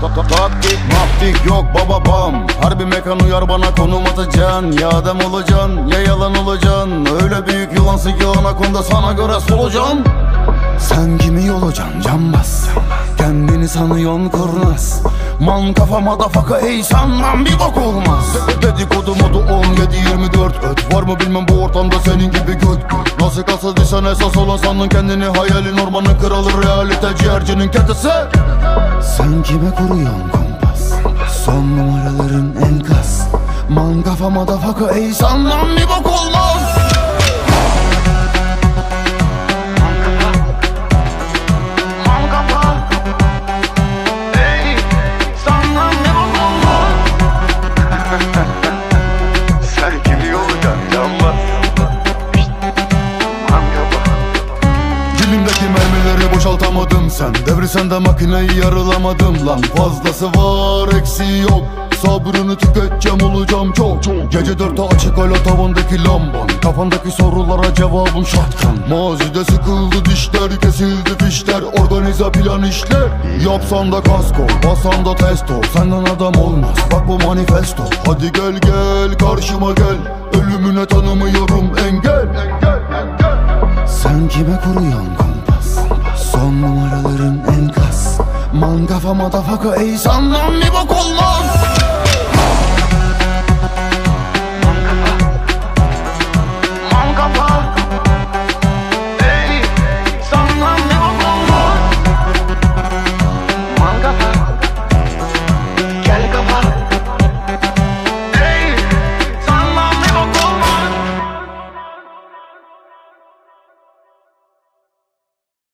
Ta- ta- Taktik maftik yok baba bam. Harbi mekan uyar bana konum atacaksın. Ya adam olacaksın ya yalan olacaksın. Öyle büyük yılansın ki anakonda sana göre solucan. Sen kimi olacaksın cambaz Kendini sanıyorsun kurnaz. Man kafa madafaka ey sanmam bir bok olmaz. Dedikodu modu 17-24 öt Var mı bilmem bu ortamda senin gibi göt Nasıl dişen esas olan sandın kendini. Hayalin ormanın kralı realite ciğercinin ketesi sen kime kuruyorsun kompas? Son numaraların enkaz. Man kafa madafaka ey sanmam bir bok olmaz boşaltamadım sen. Devri sende makineyi yarılamadım lan. Fazlası var eksiği yok. Sabrını tüketeceğim olacağım çok. Gece dörtte açık hala tavandaki lamban. Kafandaki sorulara cevabım şatkan Mazide sıkıldı dişler kesildi fişler. Organize plan işler. Yapsan da kasko basan da testo. Senden adam olmaz bak bu manifesto. Hadi gel gel karşıma gel. Ölümüne tanımıyorum engel kafa madafaka ey sanmam bir bok olmaz